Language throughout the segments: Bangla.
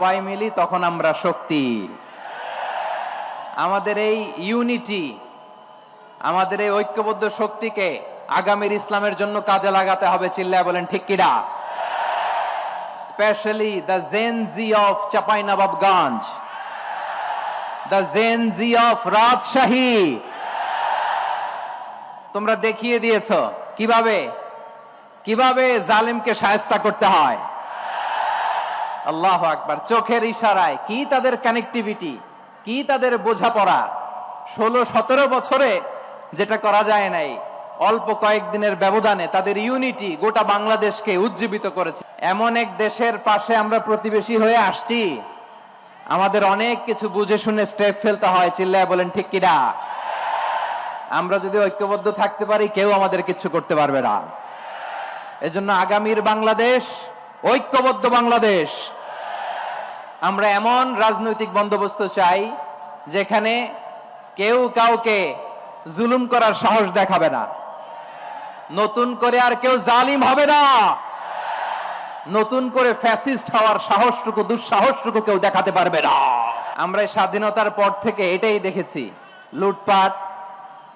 সবাই মিলি তখন আমরা শক্তি। আমাদের এই ইউনিটি আমাদের এই ঐক্যবদ্ধ শক্তিকে আগামীর ইসলামের জন্য কাজে লাগাতে হবে, চিল্লায় বলেন, ঠিক কিনা specially the Gen Z of Chapainawabganj the Gen Z of Rajshahi তোমরা দেখিয়ে দিয়েছ, কীভাবে? কীভাবে জালিমকে সায়স্তা করতে হয়? আল্লাহ আকবার, চোখের ইশারায়, কি তাদের কানেক্টিভিটি কি তাদের বোঝাপড়া? ষোলো, সতেরো বছরে যেটা করা যায় নাই, অল্প কয়েকদিনের ব্যবধানে তাদের ইউনিটি গোটা বাংলাদেশকে উজ্জীবিত করেছে। এমন এক দেশের পাশে আমরা প্রতিবেশী হয়ে আসছি। আমাদের অনেক কিছু বুঝে শুনে স্টেপ ফেলতে হয়, চিল্লায় বলেন, ঠিক কিনা? আমরা যদি ঐক্যবদ্ধ থাকতে পারি, কেউ আমাদের কিছু করতে পারবে না। এজন্য আগামীর বাংলাদেশ, ঐক্যবদ্ধ বাংলাদেশ। আমরা এমন রাজনৈতিক বন্দোবস্ত চাই যেখানে কেউ কাউকে জুলুম করার সাহস দেখাবে না। নতুন করে আর কেউ জালিম হবে না। নতুন করে ফ্যাসিস্ট হওয়ার সাহসটুকু, দুঃসাহসটুকু কেউ দেখাতে পারবে না। আমরা স্বাধীনতার পর থেকে এটাই দেখেছি। লুটপাট,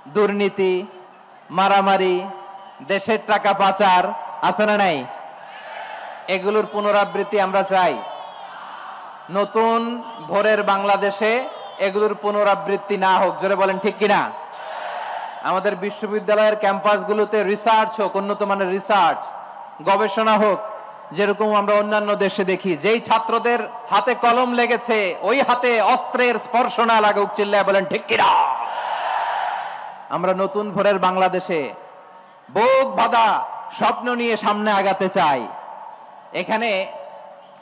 দুর্নীতি, মারামারি, দেশের টাকা পাচার আছে না নাই? এগুলোর পুনরাবৃত্তি আমরা চাই। নতুন ভোরের বাংলাদেশে এগুলোর পুনরাবৃত্তি না হোক, জোরে বলেন ঠিক কিনা? আমাদের বিশ্ববিদ্যালয়ের ক্যাম্পাসগুলোতে রিসার্চ হোক, উন্নত মানের রিসার্চ গবেষণা হোক, যেরকম আমরা অন্যান্য দেশে দেখি, যেই ছাত্রদের হাতে কলম লেগেছে, ওই হাতে অস্ত্রের স্পর্শ না লাগুক, চিল্লায় বলেন ঠিক কিনা? আমরা নতুন ভোরের বাংলাদেশে বোক বাঁধা স্বপ্ন নিয়ে সামনে আগাতে চাই। এখানে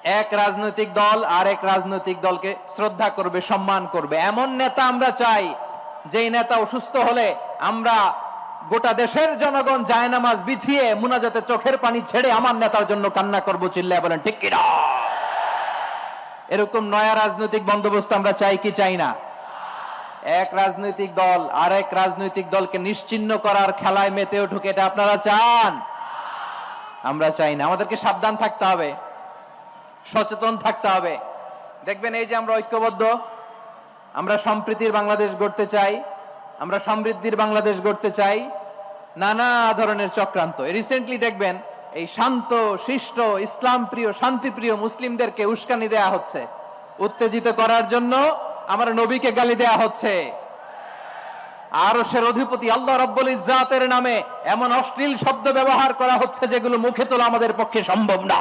এক রাজনৈতিক দল আর এক রাজনৈতিক দলকে শ্রদ্ধা করবে, সম্মান করবে। এমন নেতা আমরা চাই, যেই নেতা অসুস্থ হলে আমরা গোটা দেশের জনগণ জায়নামাজ বিছিয়ে মুনাজাতে চোখের পানি ছেড়ে আমার নেতার জন্য কান্না করব, চিল্লায় বলেন, ঠিক এরকম নয়া রাজনৈতিক বন্দোবস্ত আমরা চাই কি চাই না? এক রাজনৈতিক দল আর এক রাজনৈতিক দলকে নিশ্চিন্ন করার খেলায় মেতে উঠুক, এটা আপনারা চান? আমরা চাই না। আমাদেরকে সাবধান থাকতে হবে। সচেতন থাকতে হবে। দেখবেন এই যে আমরা ঐক্যবদ্ধ, আমরা সম্প্রীতির বাংলাদেশ গড়তে চাই, আমরা সমৃদ্ধির বাংলাদেশ গড়তে চাই, নানা ধরনের চক্রান্ত। রিসেন্টলি দেখবেন এই শান্ত, শিষ্ট ইসলাম প্রিয় শান্তিপ্রিয় মুসলিমদেরকে উস্কানি দেয়া হচ্ছে। উত্তেজিত করার জন্য আমার নবীকে গালি দেয়া হচ্ছে। আরশের অধিপতি আল্লাহ রব্বুল ইজ্জাতের নামে এমন অশ্লীল শব্দ ব্যবহার করা হচ্ছে যেগুলো মুখে তোলা আমাদের পক্ষে সম্ভব না।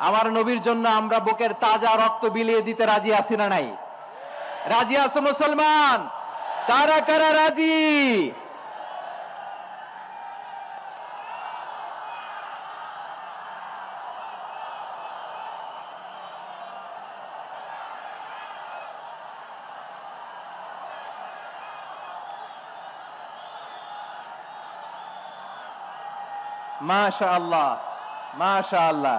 আমার নবীর জন্য আমরা বুকের তাজা রক্ত বিলিয়ে দিতে রাজি আছি না নাই? রাজি আছো মুসলমান? কারা কারা রাজি? মাশা আল্লাহ মাশা আল্লাহ